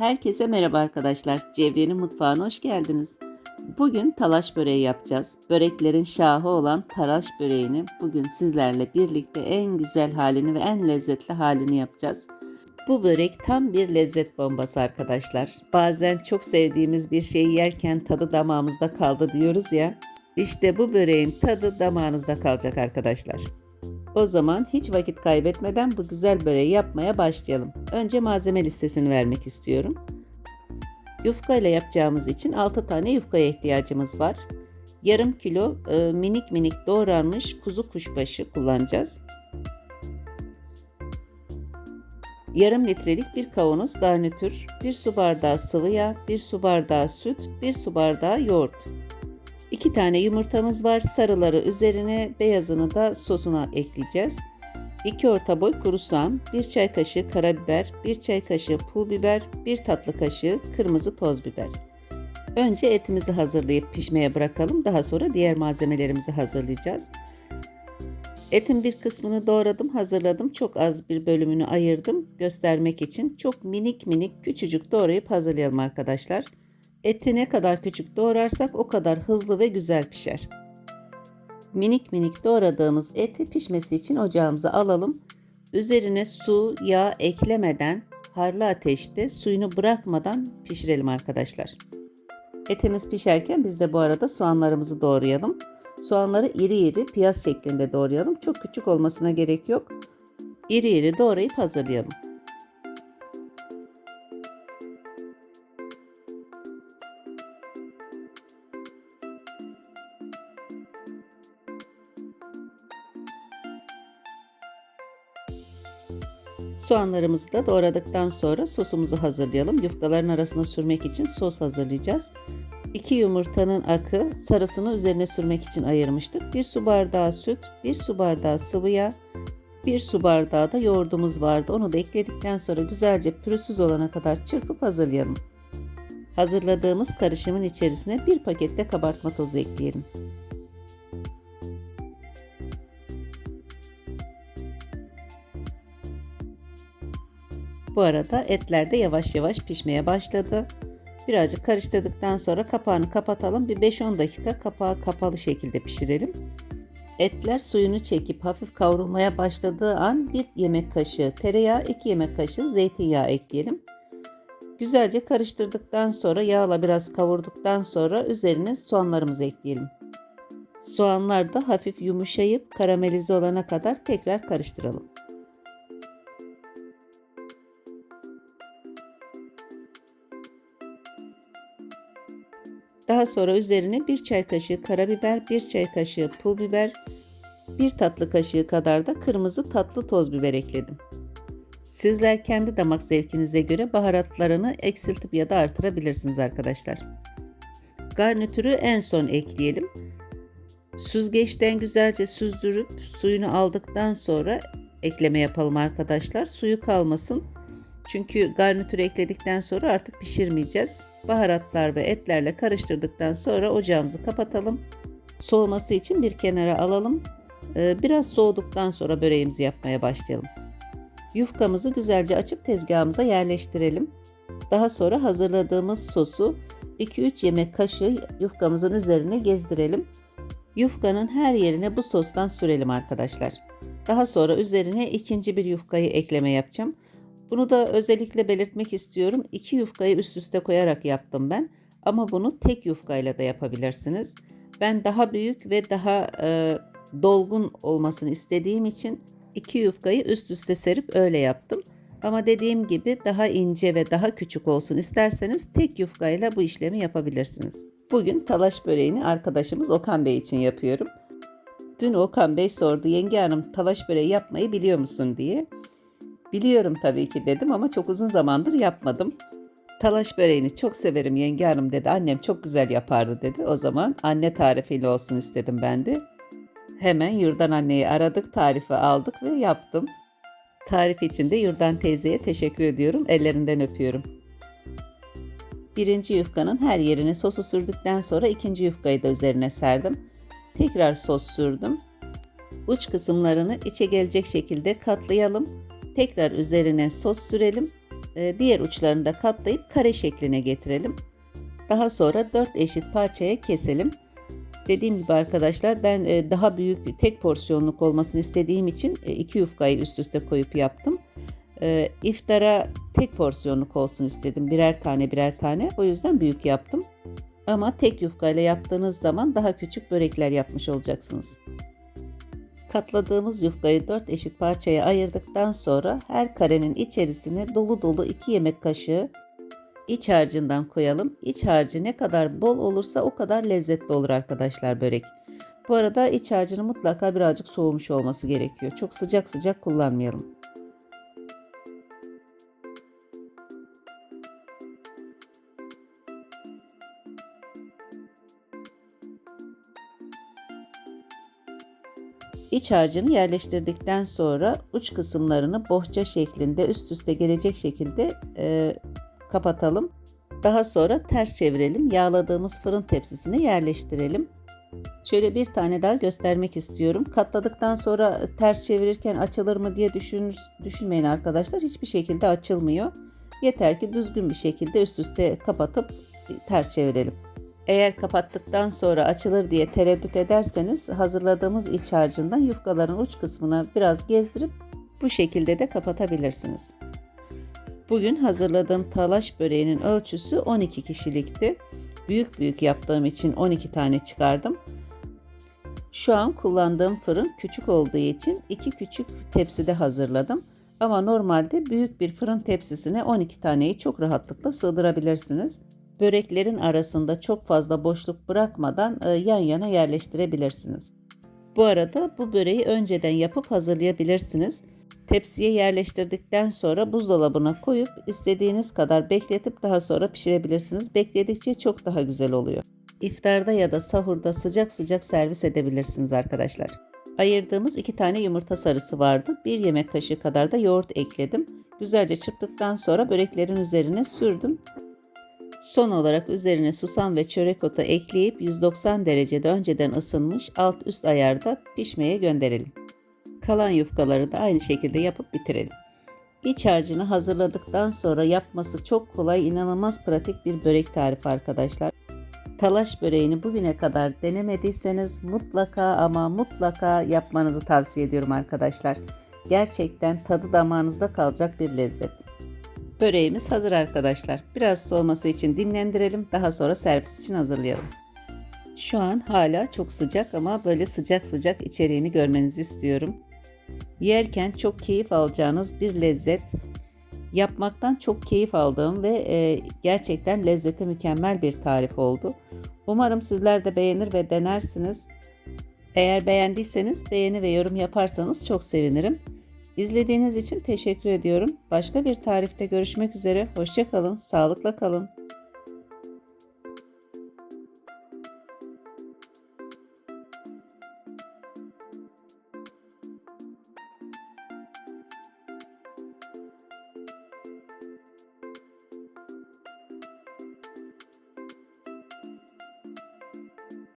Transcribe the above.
Herkese merhaba arkadaşlar. Cevriye'nin mutfağına hoş geldiniz. Bugün talaş böreği yapacağız. Böreklerin şahı olan talaş böreğini bugün sizlerle birlikte en güzel halini ve en lezzetli halini yapacağız. Bu börek tam bir lezzet bombası arkadaşlar. Bazen çok sevdiğimiz bir şeyi yerken tadı damağımızda kaldı diyoruz ya. İşte bu böreğin tadı damağınızda kalacak arkadaşlar. O zaman hiç vakit kaybetmeden bu güzel böreği yapmaya başlayalım. Önce malzeme listesini vermek istiyorum. Yufka ile yapacağımız için 6 tane yufkaya ihtiyacımız var. Yarım kilo e, minik minik doğranmış kuzu kuşbaşı kullanacağız. Yarım litrelik bir kavanoz garnitür, 1 su bardağı sıvı yağ, 1 su bardağı süt, 1 su bardağı yoğurt. 2 tane yumurtamız var. Sarıları üzerine, beyazını da sosuna ekleyeceğiz. 2 orta boy kuru soğan, 1 çay kaşığı karabiber, 1 çay kaşığı pul biber, 1 tatlı kaşığı kırmızı toz biber. Önce etimizi hazırlayıp pişmeye bırakalım. Daha sonra diğer malzemelerimizi hazırlayacağız. Etin bir kısmını doğradım, hazırladım. Çok az bir bölümünü ayırdım göstermek için. Çok minik minik küçücük doğrayıp hazırlayalım arkadaşlar. Eti ne kadar küçük doğrarsak o kadar hızlı ve güzel pişer. Minik minik doğradığımız eti pişmesi için ocağımıza alalım. Üzerine su, yağ eklemeden harlı ateşte suyunu bırakmadan pişirelim arkadaşlar. Etimiz pişerken biz de bu arada soğanlarımızı doğrayalım. Soğanları iri iri piyaz şeklinde doğrayalım. Çok küçük olmasına gerek yok. İri iri doğrayıp hazırlayalım. Soğanlarımızı da doğradıktan sonra sosumuzu hazırlayalım. Yufkaların arasına sürmek için sos hazırlayacağız. 2 yumurtanın akı sarısını üzerine sürmek için ayırmıştık. 1 su bardağı süt, 1 su bardağı sıvı yağ, 1 su bardağı da yoğurdumuz vardı. Onu da ekledikten sonra güzelce pürüzsüz olana kadar çırpıp hazırlayalım. Hazırladığımız karışımın içerisine bir pakette kabartma tozu ekleyelim. Bu arada etler de yavaş yavaş pişmeye başladı. Birazcık karıştırdıktan sonra kapağını kapatalım. Bir 5-10 dakika kapağı kapalı şekilde pişirelim. Etler suyunu çekip hafif kavrulmaya başladığı an bir yemek kaşığı tereyağı, 2 yemek kaşığı zeytinyağı ekleyelim. Güzelce karıştırdıktan sonra yağla biraz kavurduktan sonra üzerine soğanlarımızı ekleyelim. Soğanlar da hafif yumuşayıp karamelize olana kadar tekrar karıştıralım. Daha sonra üzerine bir çay kaşığı karabiber, bir çay kaşığı pul biber, bir tatlı kaşığı kadar da kırmızı tatlı toz biber ekledim. Sizler kendi damak zevkinize göre baharatlarını eksiltip ya da artırabilirsiniz arkadaşlar. Garnitürü en son ekleyelim. Süzgeçten güzelce süzdürüp suyunu aldıktan sonra ekleme yapalım arkadaşlar. Suyu kalmasın. Çünkü garnitürü ekledikten sonra artık pişirmeyeceğiz. Baharatlar ve etlerle karıştırdıktan sonra ocağımızı kapatalım. Soğuması için bir kenara alalım. Ee, biraz soğuduktan sonra böreğimizi yapmaya başlayalım. Yufkamızı güzelce açıp tezgahımıza yerleştirelim. Daha sonra hazırladığımız sosu 2-3 yemek kaşığı yufkamızın üzerine gezdirelim. Yufkanın her yerine bu sostan sürelim arkadaşlar. Daha sonra üzerine ikinci bir yufkayı ekleme yapacağım. Bunu da özellikle belirtmek istiyorum. İki yufkayı üst üste koyarak yaptım ben. Ama bunu tek yufkayla da yapabilirsiniz. Ben daha büyük ve daha e, dolgun olmasını istediğim için iki yufkayı üst üste serip öyle yaptım. Ama dediğim gibi daha ince ve daha küçük olsun isterseniz tek yufkayla bu işlemi yapabilirsiniz. Bugün talaş böreğini arkadaşımız Okan Bey için yapıyorum. Dün Okan Bey sordu yenge hanım talaş böreği yapmayı biliyor musun diye. Biliyorum tabii ki dedim ama çok uzun zamandır yapmadım. Talaş böreğini çok severim yenge hanım dedi. Annem çok güzel yapardı dedi. O zaman anne tarifiyle olsun istedim ben de. Hemen Yurdan anneyi aradık, tarifi aldık ve yaptım. Tarif için de Yurdan teyzeye teşekkür ediyorum. Ellerinden öpüyorum. Birinci yufkanın her yerine sosu sürdükten sonra ikinci yufkayı da üzerine serdim. Tekrar sos sürdüm. Uç kısımlarını içe gelecek şekilde katlayalım Tekrar üzerine sos sürelim e, diğer uçlarını da katlayıp kare şekline getirelim. Daha sonra 4 eşit parçaya keselim. Dediğim gibi arkadaşlar ben e, daha büyük tek porsiyonluk olmasını istediğim için e, iki yufkayı üst üste koyup yaptım. E, iftara tek porsiyonluk olsun istedim. Birer tane birer tane. O yüzden büyük yaptım. Ama tek yufkayla yaptığınız zaman daha küçük börekler yapmış olacaksınız. Katladığımız yufkayı 4 eşit parçaya ayırdıktan sonra her karenin içerisine dolu dolu 2 yemek kaşığı iç harcından koyalım. İç harcı ne kadar bol olursa o kadar lezzetli olur arkadaşlar börek. Bu arada iç harcının mutlaka birazcık soğumuş olması gerekiyor. Çok sıcak sıcak kullanmayalım. İç harcını yerleştirdikten sonra uç kısımlarını bohça şeklinde üst üste gelecek şekilde e, kapatalım. Daha sonra ters çevirelim. Yağladığımız fırın tepsisine yerleştirelim. Şöyle bir tane daha göstermek istiyorum. Katladıktan sonra ters çevirirken açılır mı diye düşünür, düşünmeyin arkadaşlar. Hiçbir şekilde açılmıyor. Yeter ki düzgün bir şekilde üst üste kapatıp ters çevirelim. Eğer kapattıktan sonra açılır diye tereddüt ederseniz hazırladığımız iç harcından yufkaların uç kısmına biraz gezdirip bu şekilde de kapatabilirsiniz. Bugün hazırladığım talaş böreğinin ölçüsü 12 kişilikti. Büyük büyük yaptığım için 12 tane çıkardım. Şu an kullandığım fırın küçük olduğu için iki küçük tepside hazırladım. Ama normalde büyük bir fırın tepsisine 12 taneyi çok rahatlıkla sığdırabilirsiniz. Böreklerin arasında çok fazla boşluk bırakmadan e, yan yana yerleştirebilirsiniz. Bu arada bu böreği önceden yapıp hazırlayabilirsiniz. Tepsiye yerleştirdikten sonra buzdolabına koyup istediğiniz kadar bekletip daha sonra pişirebilirsiniz. Bekledikçe çok daha güzel oluyor. İftarda ya da sahurda sıcak sıcak servis edebilirsiniz arkadaşlar. Ayırdığımız iki tane yumurta sarısı vardı. Bir yemek kaşığı kadar da yoğurt ekledim. Güzelce çırptıktan sonra böreklerin üzerine sürdüm. Son olarak üzerine susam ve çörek otu ekleyip 190 derecede önceden ısınmış alt üst ayarda pişmeye gönderelim. Kalan yufkaları da aynı şekilde yapıp bitirelim. İç harcını hazırladıktan sonra yapması çok kolay, inanılmaz pratik bir börek tarifi arkadaşlar. Talaş böreğini bugüne kadar denemediyseniz mutlaka ama mutlaka yapmanızı tavsiye ediyorum arkadaşlar. Gerçekten tadı damağınızda kalacak bir lezzet. Böreğimiz hazır arkadaşlar. Biraz soğuması için dinlendirelim. Daha sonra servis için hazırlayalım. Şu an hala çok sıcak ama böyle sıcak sıcak içeriğini görmenizi istiyorum. Yerken çok keyif alacağınız bir lezzet. Yapmaktan çok keyif aldığım ve e, gerçekten lezzeti mükemmel bir tarif oldu. Umarım sizler de beğenir ve denersiniz. Eğer beğendiyseniz beğeni ve yorum yaparsanız çok sevinirim. İzlediğiniz için teşekkür ediyorum. Başka bir tarifte görüşmek üzere. Hoşçakalın, sağlıkla kalın.